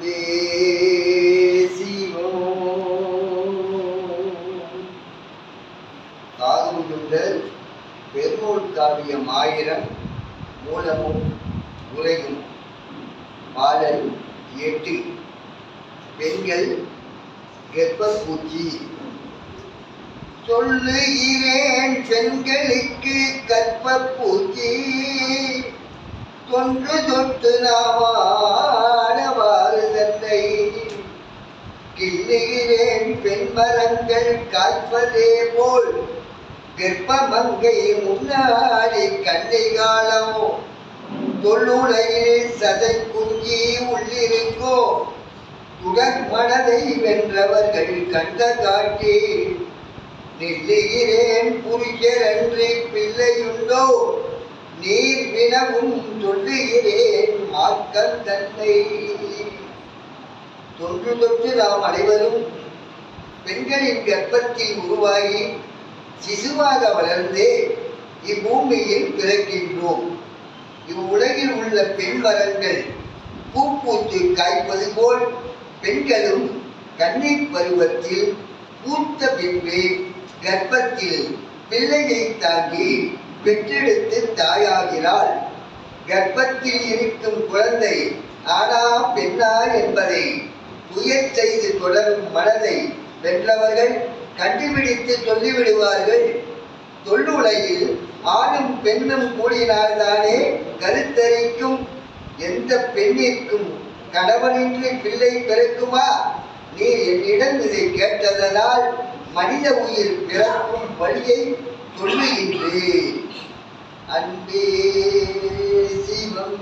அன்பே சிவம் காவியம் ஆயிரம் மூலமும் உரையும் பாடல் எட்டு பெண்கள் கர்ப்பப்பூச்சி. சொல்லுகிறேன் பெண்களுக்கு கற்பப்பூச்சி தொன்று தொட்டு நாமானவாறு கிள்ளுகிறேன் பெண் மரங்கள் காய்ப்பதே போல் கர்ப்பமங்கை முன்னாடி கண்ணை காலமோ தொல்லுலகில் சதை குஞ்சி உள்ளிருக்கோ. உடன் மனதை வென்றவர்கள் கண்ட காட்டி நெல்லுகிறேன் புரிகிறன்றி பிள்ளையுண்டோ. நீ தினமும் தொழுகிறேன் மாக்கள் தன்னை. தொன்று தொட்டு நாம் அனைவரும் பெண்களின் கர்ப்பத்தில் உருவாகி சிசுவாக வளர்ந்து இப்பூமியில் பிறக்கின்றோம். இவ்வுலகில் உள்ள பெண் மரங்கள் பூ பூத்து காய்ப்பது போல் பெண்களும் கண்ணீர் பருவத்தில் பூத்த பின்பு கர்ப்பத்தில் பிள்ளையை தாங்கி பெற்றெடுத்து தாயாகிறாள் கர்ப்பத்தில் இருக்கும் குழந்தை ஆனா பெண்ணா என்பதை புயல் செய்து தொடரும் மனதை வென்றவர்கள் கண்டுபிடித்து சொல்லிவிடுவார்கள். தொல்லுலகில் ஆணும் பெண்ணும் கூடினால்தானே கருத்தரிக்கும். எந்த பெண்ணிற்கும் கணவனின்றி பிள்ளை பிறக்குமா? நீ என்னிடம் இதை கேட்டதனால் மனித உயிர் பிறக்கும் வழியை சொல்லுகின்றேன். அன்பே சிவம்.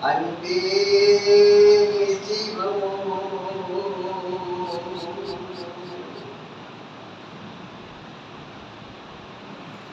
அன்பே